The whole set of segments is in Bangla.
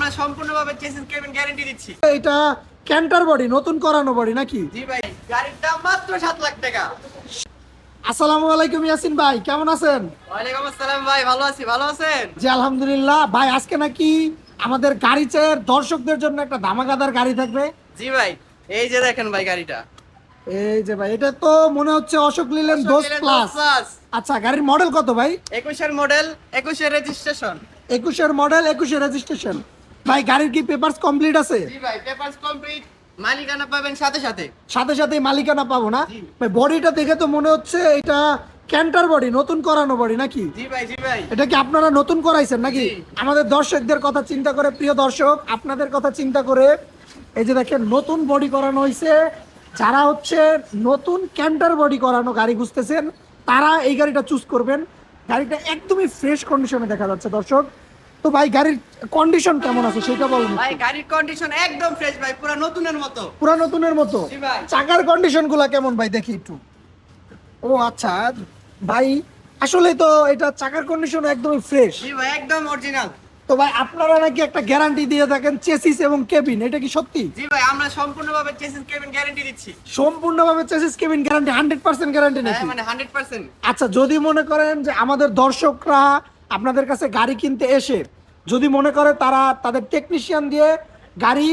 আমরা সম্পূর্ণভাবে চেসিস কেবিন গ্যারান্টি দিচ্ছি। এটা ক্যান্টার বডি নতুন করানো বডি নাকি? জি ভাই গাড়ির দাম মাত্র সাত লাখ টাকা। আসসালামু আলাইকুম ইয়াসিন ভাই কেমন আছেন? ওয়ালাইকুম আসসালাম ভাই ভালো আছি ভালো আছেন? জি আলহামদুলিল্লাহ। ভাই আজকে নাকি আমাদের গাড়ি চেয়ের দর্শকদের জন্য একটা ধামাকাদার গাড়ি থাকবে। জি ভাই এই যে দেখেন ভাই গাড়িটা। এই যে ভাই এটা তো মনে হচ্ছে অশোক লিলেন দোষ প্লাস আচ্ছা গাড়ির মডেল কত ভাই? একুশের মডেল একুশের রেজিস্ট্রেশন একুশের মডেল একুশে রেজিস্ট্রেশন ভাই গাড়ির কি পেপারস কমপ্লিট আছে? জি ভাই পেপারস কমপ্লিট মালিকানা পাবেন সাথে সাথে। সাথে সাথে মালিকানা পাবো না? ভাই বডিটা দেখে তো মনে হচ্ছে এটা ক্যান্টার বডি নতুন করানো বডি নাকি? জি ভাই জি ভাই। এটা কি আপনারা নতুন করাইছেন নাকি? আমাদের দর্শকদের কথা চিন্তা করে প্রিয় দর্শক আপনাদের কথা চিন্তা করে এই যে দেখেন নতুন বডি করানো হয়েছে যারা হচ্ছে নতুন ক্যান্টার বডি করানো গাড়ি খুঁজতেছেন তারা এই গাড়িটা চুজ করবেন। গাড়িটা একদমই ফ্রেশ কন্ডিশনে দেখা যাচ্ছে দর্শক। তো ভাই গাড়ির কন্ডিশন কেমন আছে সেটা বলুন ভাই গাড়ির কন্ডিশন একদম ফ্রেশ ভাই পুরো নতুনের মতো। পুরা নতুনের মতো? চাকার কন্ডিশনগুলা কেমন ভাই দেখি একটু। ও আচ্ছা ভাই আসলে তো এটা চাকার কন্ডিশন একদমই ফ্রেশ জি ভাই একদম অরিজিনাল তো ভাই আপনারা নাকি একটা গ্যারান্টি দিয়ে থাকেন চেসিস এবং কেবিন এটা কি সত্যি? জি ভাই আমরা সম্পূর্ণভাবে চেসিস কেবিন গ্যারান্টি দিচ্ছি। সম্পূর্ণভাবে chassis cabin guarantee hundred percent guarantee নাকি? মানে হান্ড্রেড পার্সেন্ট আচ্ছা যদি মনে করেন যে আমাদের দর্শকরা আপনাদের কাছে গাড়ি কিনতে এসে যদি মনে করে তারা তাদের টেকনিশিয়ান দিয়ে গাড়ি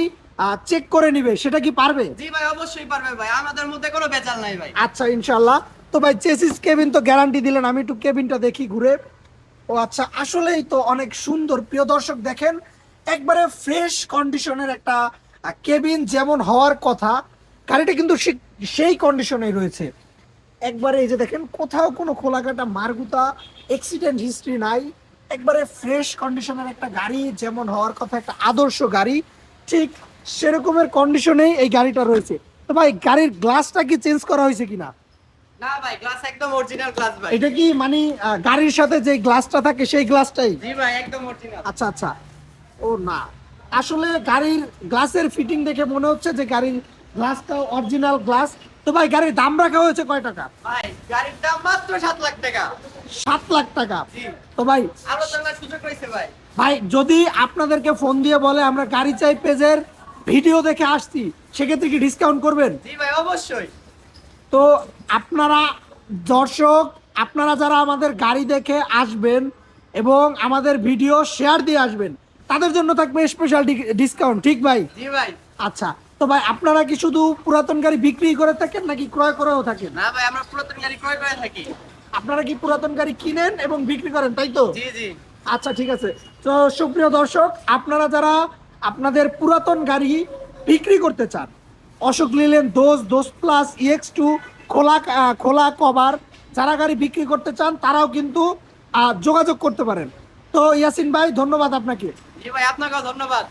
চেক করে নিবে সেটা কি পারবে? জি ভাই অবশ্যই পারবে ভাই। আমাদের মধ্যে কোনো বেচাল নাই ভাই। আচ্ছা ইনশাল্লাহ তো ভাই চেসিস কেবিন তো গ্যারান্টি দিলেন আমি একটু কেবিনটা দেখি ঘুরে। ও আচ্ছা আসলেই তো অনেক সুন্দর। প্রিয় দর্শক দেখেন একবারে ফ্রেশ কন্ডিশনের একটা কেবিন যেমন হওয়ার কথা গাড়িটা কিন্তু সেই কন্ডিশনেই রয়েছে। একবারে এই যে দেখেন কোথাও কোনো খোলাকাটা মারগুতা অ্যাক্সিডেন্ট হিস্ট্রি নাই। একবারে ফ্রেশ কন্ডিশনের একটা গাড়ি যেমন হওয়ার কথা একটা আদর্শ গাড়ি। ঠিক সেরকমের কন্ডিশনেই এই গাড়িটা রয়েছে। তো ভাই গাড়ির গ্লাসটা কি চেঞ্জ করা হয়েছে কিনা? না ভাই গ্লাস একদম অরিজিনাল গ্লাস ভাই। এটা কি মানে গাড়ির সাথে যে গ্লাসটা থাকে সেই গ্লাসটাই জি ভাই একদম অরিজিনাল আচ্ছা আচ্ছা। ও না। আসলে গাড়ির গ্লাসের ফিটিং দেখে মনে হচ্ছে যে গাড়ির গ্লাসটা অরিজিনাল গ্লাস তো ভাই গাড়ির দাম রাখা হয়েছে কয় টাকা? ভাই গাড়ির দাম মাত্র সাত লাখ টাকা। সাত লাখ টাকা? জি। তো ভাই সুযোগ রয়েছে ভাই। ভাই যদি আপনাদেরকে ফোন দিয়ে বলে আমরা গাড়ি চাই পেজের ভিডিও দেখে আসছি সেক্ষেত্রে কি ডিসকাউন্ট করবেন? জি ভাই অবশ্যই। তো আপনারা দর্শক আপনারা যারা আমাদের গাড়ি দেখে আসবেন এবং আমাদের ভিডিও শেয়ার দিয়ে আসবেন তাদের জন্য থাকবে স্পেশাল ডিসকাউন্ট ঠিক ভাই? জি ভাই। আচ্ছা তো ভাই আপনারা কি শুধু পুরাতন গাড়ি বিক্রি করে থাকেন নাকি ক্রয় করেও থাকেন? না ভাই আমরা পুরাতন গাড়ি ক্রয় করে থাকি। আপনারা কি পুরাতন গাড়ি কিনেন এবং বিক্রি করেন তাই তো? জি জি। আচ্ছা ঠিক আছে। তো সুপ্রিয় দর্শক আপনারা যারা আপনাদের পুরাতন গাড়ি বিক্রি করতে চান অশোক লিলেন দোষ দোষ প্লাস ইএক্স টু খোলা খোলা কভার যারা গাড়ি বিক্রি করতে চান তারাও কিন্তু যোগাযোগ করতে পারেন। তো ইয়াসিন ভাই ধন্যবাদ আপনাকে। জি ভাই আপনাকেও ধন্যবাদ।